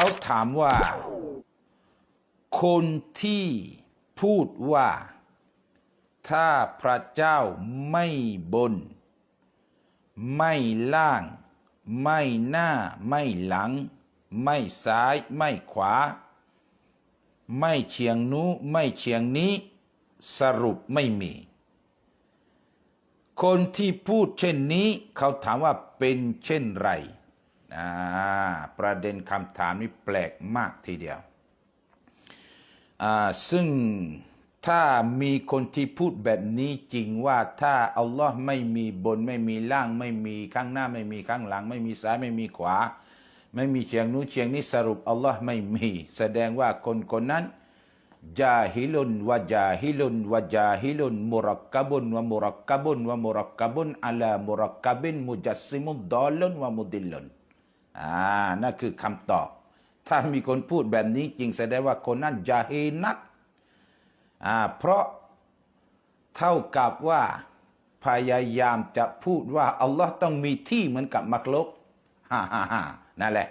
เขาถามว่า คนที่พูดว่า ถ้าพระเจ้าไม่บน ไม่ล่าง ไม่หน้า ไม่หลัง ไม่ซ้าย ไม่ขวา ไม่เฉียงนู้ไม่เฉียงนี้ สรุปไม่มี คนที่พูดเช่นนี้ เขาถามว่าเป็นเช่นไร ประเด็นคำถามนี้แปลกมากทีเดียวอ่าซึ่งถ้ามีคนที่พูดแบบนี้จริงว่าถ้าอัลลอฮ์ไม่มีบนไม่มีล่างไม่มีข้างหน้าไม่มีข้างหลัง ไม่มีซ้ายไม่มีขวา ไม่มีเฉียงนู้นเฉียงนี้สรุปอัลลอฮ์ไม่มี แสดงว่าคนคนนั้นจาฮิลุนวะจาฮิลุนวะจาฮิลุนมุรักกะบุนวะมุรักกะบุนวะมุรักกะบุนอัลามุรักกะบินมุจัสซิมุดดอลลุนวะมุดิลลุน อ่านั่นคือคำตอบ ถ้ามีคนพูดแบบนี้จริงแสดงว่าคนนั้นจาฮีนักอ่าเพราะเท่ากับว่าพยายามจะพูดว่า อัลลอฮ์ต้องมีที่เหมือนกับมักลกฮ่าฮ่าฮ่านั่นแหละ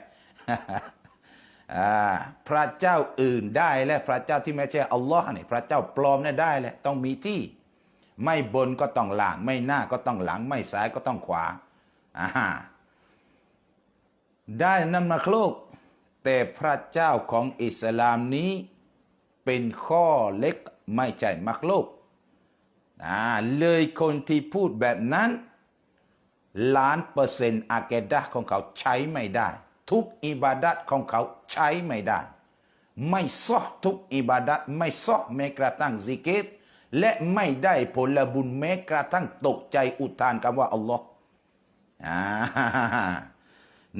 อ่าพระเจ้าอื่นได้และพระเจ้าที่ไม่ใช่อัลลอฮ์เนี่ยพระเจ้าปลอมเนี่ยได้แหละต้องมีที่ ไม่บนก็ต้องล่างไม่หน้าก็ต้องหลัง ไม่ซ้ายก็ต้องขวาอ่า ได้นั่นมาโลก แต่พระเจ้าของอิสลามนี้เป็นข้อเล็กไม่ใช่มักโลกอ่าเลยคนที่พูดแบบนั้น ล้านเปอร์เซ็นต์อาเกดะของเขาใช้ไม่ได้ ทุกอิบาดัตของเขาใช้ไม่ได้ ไม่ซอทุกอิบาดัตไม่ซอแม้กระทั่งซิกเกตและไม่ได้ผลบุญแม้กระทั่งตกใจอุทานคำว่าอัลลอฮ์อ่า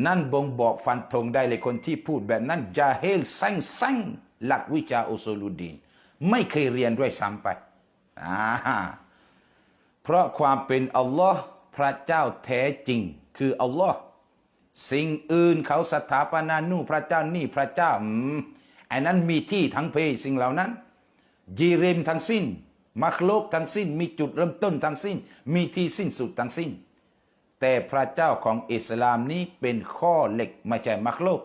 นั่นบ่งบอกฟันธงได้เลยคนที่พูดแบบนั้นจาเฮลแซงแซงหลักวิชาอุซูลุดีน ไม่เคยเรียนด้วยซ้ำไปเพราะความเป็นอัลลอฮ์พระเจ้าแท้จริง คืออัลลอฮ์สิ่งอื่นเขาสถาปนานู่พระเจ้านี่พระเจ้าอืมไอ้นั้นมีที่ทั้งเพสิ่งเหล่านั้นยีเรมทั้งสิ้น มักโลกทั้งสิ้น มีจุดเริ่มต้นทั้งสิ้น มีที่สิ้นสุดทั้งสิ้น แต่พระเจ้าของอิสลามนี้เป็นข้อเหล็กไม่ใช่มักโลก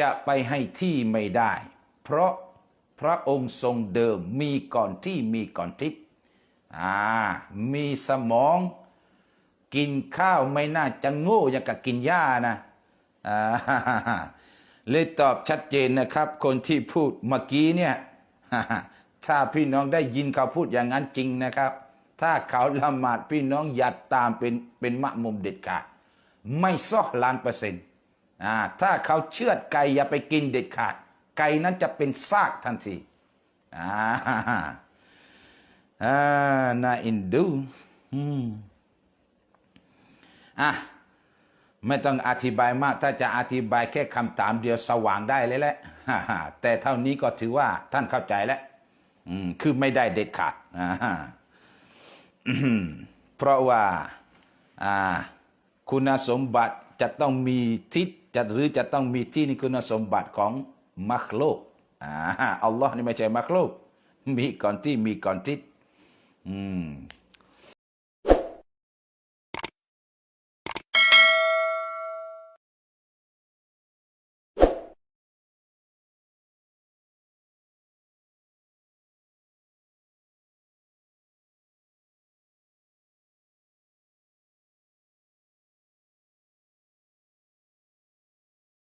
จะไปให้ที่ไม่ได้ เพราะพระองค์ทรงเดิมมีก่อนที่มีก่อนทิศอ่ามีสมอง กินข้าวไม่น่าจะโง่อย่างกับกินหญ้านะอ่าเลยตอบชัดเจนนะครับ คนที่พูดเมื่อกี้เนี่ยถ้าพี่น้องได้ยินเขาพูดอย่างนั้นจริงนะครับ ถ้าเขาละหมาดพี่น้องอย่าตามเป็นเป็นมะมุมเด็ดขาดไม่ซ้อล้านเปอร์เซ็นต์อ่าถ้าเขาเชือดไก่อย่าไปกินเด็ดขาด ไก่นั้นจะเป็นซากทันทีอ่าอ่าน่าอินดูอืมอะไม่ต้องอธิบายมาก ถ้าจะอธิบายแค่คำถามเดียวสว่างได้เลยแหละแต่เท่านี้ก็ถือว่าท่านเข้าใจแล้วอืมคือไม่ได้เด็ดขาดอ่า เพราะว่าคุณสมบัติจะต้องมีทิศจะหรือจะต้องมีที่นี่คุณสมบัติของมักโลกอ่าอัลลอฮ์นี่ไม่ใช่มักโลกมีก่อนที่มีก่อนทิศอืม